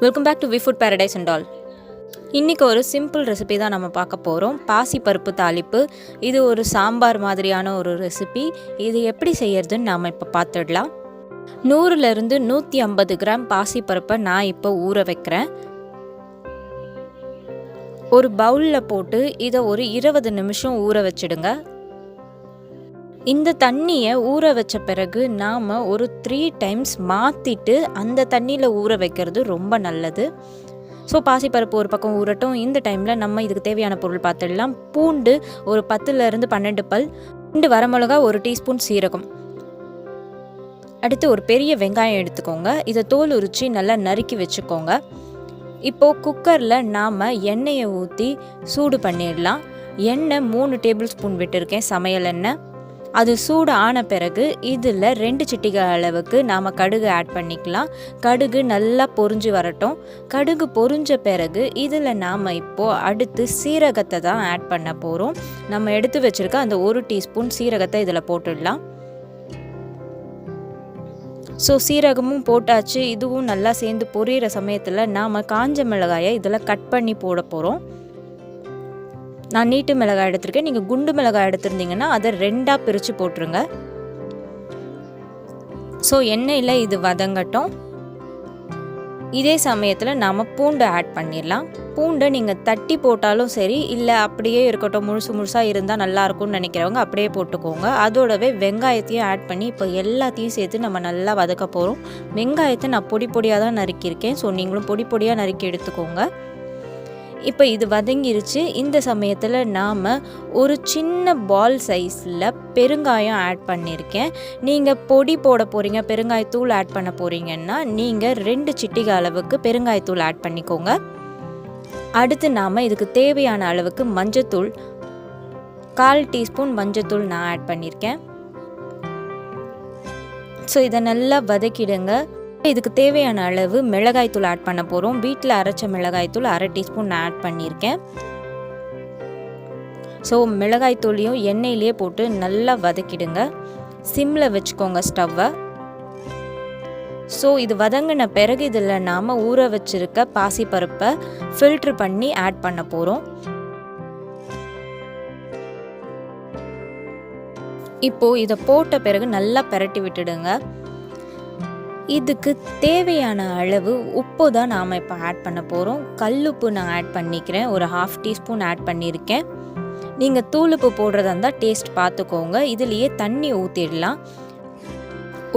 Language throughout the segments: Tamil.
Welcome back to V food paradise and all இன்றைக்கி ஒரு சிம்பிள் ரெசிபி தான் நம்ம பார்க்க போகிறோம் பாசிப்பருப்பு தாளிப்பு. இது ஒரு சாம்பார் மாதிரியான ஒரு ரெசிபி இது எப்படி செய்யறதுன்னு நாம் இப்போ பார்த்துடலாம். நூறுலேருந்து நூற்றி ஐம்பது கிராம் பாசிப்பருப்பை நான் இப்போ ஊற வைக்கிறேன். ஒரு பவுலில் போட்டு இதை ஒரு இருபது நிமிஷம் ஊற வச்சிடுங்க. இந்த தண்ணியை ஊற வச்ச பிறகு நாம் ஒரு த்ரீ டைம்ஸ் மாற்றிட்டு அந்த தண்ணியில் ஊற வைக்கிறது ரொம்ப நல்லது. ஸோ பாசிப்பருப்பு ஒரு பக்கம் ஊறட்டும். இந்த டைமில் நம்ம இதுக்கு தேவையான பொருள் பார்த்துடலாம் பூண்டு ஒரு பத்துலேருந்து பன்னெண்டு பல் ரெண்டு வரமிளகா ஒரு டீஸ்பூன் சீரகம். அடுத்து ஒரு பெரிய வெங்காயம் எடுத்துக்கோங்க. இதை தோல் உரித்து நல்லா நறுக்கி வச்சுக்கோங்க. இப்போது குக்கரில் நாம் எண்ணெயை ஊற்றி சூடு பண்ணிடலாம். எண்ணெய் மூணு டேபிள் ஸ்பூன் விட்டுருக்கேன் சமையல் எண்ணெய் அது சூடு ஆன பிறகு இதில் ரெண்டு சிட்டிகை அளவுக்கு நாம் கடுகு ஆட் பண்ணிக்கலாம். கடுகு நல்லா பொரிஞ்சு வரட்டும். கடுகு பொரிஞ்ச பிறகு இதில் நாம் இப்போது அடுத்து சீரகத்தை தான் ஆட் பண்ண போகிறோம் நம்ம எடுத்து வச்சுருக்க அந்த ஒரு டீஸ்பூன் சீரகத்தை இதில் போட்டுடலாம். ஸோ சீரகமும் போட்டாச்சு. இதுவும் நல்லா சேர்ந்து பொரியிற சமயத்தில் நாம் காஞ்ச மிளகாயை இதில் கட் பண்ணி போட போகிறோம் நான் நீட்டு மிளகாய் எடுத்திருக்கேன். நீங்கள் குண்டு மிளகாய் எடுத்திருந்தீங்கன்னா அதை ரெண்டாக பிரித்து போட்டுருங்க. ஸோ எண்ணெயில் இது வதங்கட்டும். இதே சமயத்தில் நாம் பூண்டு ஆட் பண்ணிடலாம். பூண்டை நீங்கள் தட்டி போட்டாலும் சரி இல்லை அப்படியே இருக்கட்டும் முழுசு முழுசாக இருந்தால் நல்லாயிருக்கும்னு நினைக்கிறவங்க அப்படியே போட்டுக்கோங்க. அதோடவே வெங்காயத்தையும் ஆட் பண்ணி இப்போ எல்லாத்தையும் சேர்த்து நம்ம நல்லா வதக்க போகிறோம் வெங்காயத்தை நான் பொடி பொடியாக தான் நறுக்கியிருக்கேன். ஸோ நீங்களும் பொடி பொடியாக நறுக்கி எடுத்துக்கோங்க. இப்போ இது வதங்கிருச்சு. இந்த சமயத்தில் நாம் ஒரு சின்ன பால் சைஸில் பெருங்காயம் ஆட் பண்ணியிருக்கேன் நீங்கள் பொடி போட போகிறீங்க பெருங்காயத்தூள் ஆட் பண்ண போகிறீங்கன்னா நீங்கள் ரெண்டு சிட்டிகை அளவுக்கு பெருங்காயத்தூள் ஆட் பண்ணிக்கோங்க. அடுத்து நாம் இதுக்கு தேவையான அளவுக்கு மஞ்சத்தூள் கால் டீஸ்பூன் மஞ்சத்தூள் நான் ஆட் பண்ணியிருக்கேன் ஸோ இதை நல்லா வதக்கிடுங்க. இதுக்கு தேவையான அளவு மிளகாய்த்தூள் ஆட் பண்ண போகிறோம் வீட்டில் அரைச்ச மிளகாய்த்தூள் அரை டீஸ்பூன் நான் ஆட் பண்ணியிருக்கேன். ஸோ மிளகாய்த்தூளையும் எண்ணெயிலே போட்டு நல்லா வதக்கிடுங்க. சிம்மில் வச்சுக்கோங்க ஸ்டவ்வை. ஸோ இது வதங்கின பிறகு இதில் நாம் ஊற வச்சுருக்க பாசிப்பருப்பை ஃபில்ட்ரு பண்ணி ஆட் பண்ண போகிறோம் இப்போது இதை போட்ட பிறகு நல்லா பெரட்டி விட்டுடுங்க. இதுக்கு தேவையான அளவு உப்பு தான் நாம் இப்போ ஆட் பண்ண போகிறோம் கல்லுப்பு நான் ஆட் பண்ணிக்கிறேன். ஒரு ஹாஃப் டீஸ்பூன் ஆட் பண்ணியிருக்கேன். நீங்கள் தூளுப்பு போடுறதா இருந்தால் டேஸ்ட் பார்த்துக்கோங்க இதுலேயே தண்ணி ஊற்றிடலாம்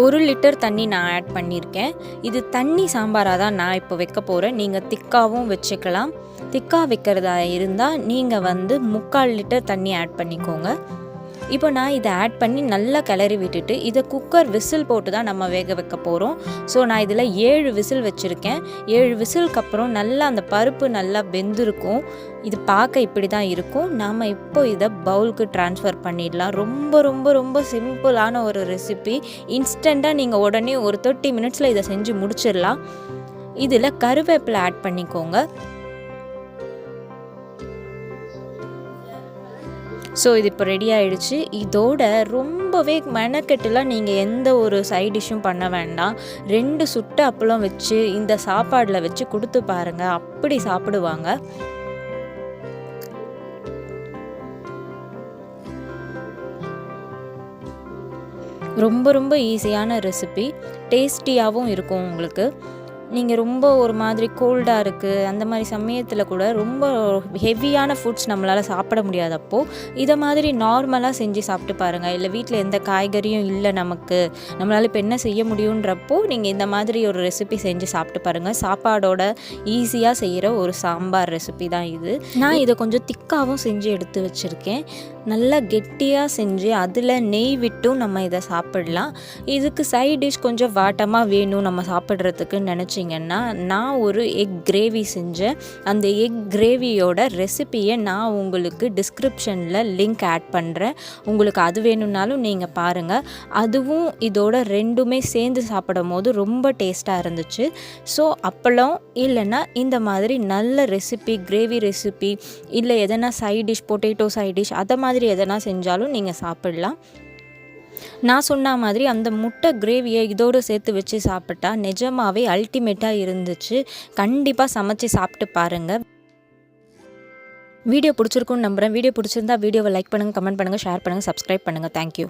ஒரு லிட்டர் தண்ணி நான் ஆட் பண்ணியிருக்கேன். இது தண்ணி சாம்பாராக தான் நான் இப்போ வைக்க போகிறேன் நீங்கள் திக்காவும் வச்சுக்கலாம். திக்காக வைக்கிறதா இருந்தால் நீங்கள் வந்து முக்கால் லிட்டர் தண்ணி ஆட் பண்ணிக்கோங்க. இப்போ நான் இதை ஆட் பண்ணி நல்லா கிளறி விட்டுட்டு இதை குக்கர் விசில் போட்டு தான் நம்ம வேக வைக்க போகிறோம் ஸோ நான் இதில் ஏழு விசில் வச்சுருக்கேன். ஏழு விசிலுக்கு அப்புறம் நல்லா அந்த பருப்பு நல்லா வெந்திருக்கும். இது பார்க்க இப்படி தான் இருக்கும். நாம் இப்போ இதை பவுலுக்கு ட்ரான்ஸ்ஃபர் பண்ணிடலாம். ரொம்ப ரொம்ப ரொம்ப சிம்பிளான ஒரு ரெசிபி இன்ஸ்டண்ட்டாக நீங்கள் உடனே ஒரு தேர்ட்டி மினிட்ஸில் இதை செஞ்சு முடிச்சிடலாம். இதில் கருவேப்பிலை ஆட் பண்ணிக்கோங்க. ஸோ இது இப்போ ரெடி ஆகிடுச்சு இதோட ரொம்பவே மெனக்கெட்டுலாம் நீங்கள் எந்த ஒரு சைட் டிஷ்ஷும் பண்ண வேண்டாம். ரெண்டு சுட்டு அப்பளம் வச்சு இந்த சாப்பாடில் வச்சு கொடுத்து பாருங்கள் அப்படி சாப்பிடுவாங்க. ரொம்ப ரொம்ப ஈஸியான ரெசிபி டேஸ்டியாகவும் இருக்கும் உங்களுக்கு. நீங்கள் ரொம்ப ஒரு மாதிரி கோல்டாக இருக்குது அந்த மாதிரி சமயத்தில் கூட ரொம்ப ஹெவியான ஃபுட்ஸ் நம்மளால் சாப்பிட முடியாதப்போ இதை மாதிரி நார்மலாக செஞ்சு சாப்பிட்டு பாருங்கள் இல்லை வீட்டில் எந்த காய்கறியும் இல்லை நமக்கு. நம்மளால் இப்போ என்ன செய்ய முடியுன்றப்போ நீங்கள் இந்த மாதிரி ஒரு ரெசிபி செஞ்சு சாப்பிட்டு பாருங்கள் சாப்பாடோட ஈஸியாக செய்கிற ஒரு சாம்பார் ரெசிபி தான் இது. நான் இதை கொஞ்சம் திக்காகவும் செஞ்சு எடுத்து வச்சுருக்கேன். நல்லா கெட்டியாக செஞ்சு அதில் நெய் விட்டும் நம்ம இதை சாப்பிடலாம். இதுக்கு சைட் டிஷ் கொஞ்சம் வாட்டமாக வேணும் நம்ம சாப்பிட்றதுக்குன்னு நினச்சிங்கன்னா நான் ஒரு எக் கிரேவி செஞ்சேன். அந்த எக் கிரேவியோட ரெசிப்பியை நான் உங்களுக்கு டிஸ்கிரிப்ஷனில் லிங்க் ஆட் பண்ணுறேன் உங்களுக்கு அது வேணும்னாலும் நீங்கள் பாருங்கள் அதுவும் இதோட ரெண்டுமே சேர்ந்து சாப்பிடும் போது ரொம்ப டேஸ்ட்டாக இருந்துச்சு. ஸோ அப்பளம் இல்லைன்னா இந்த மாதிரி நல்ல ரெசிபி கிரேவி ரெசிபி இல்லை எதனா side dish potato side dish அதை மாதிரி எதனா செஞ்சாலும் நீங்கள் சாப்பிடலாம். நான் சொன்ன மாதிரி அந்த முட்டை கிரேவியை இதோடு சேர்த்து வச்சு சாப்பிட்டா நிஜமாவே அல்டிமேட்டாக இருந்துச்சு. கண்டிப்பாக சமைச்சு சாப்பிட்டு பாருங்கள் வீடியோ பிடிச்சிருக்குன்னு நம்புகிறேன் வீடியோ பிடிச்சிருந்தா வீடியோவை லைக் பண்ணுங்கள் கமெண்ட் பண்ணுங்கள் ஷேர் பண்ணுங்கள் சப்ஸ்கிரைப் பண்ணுங்கள் தேங்க்யூ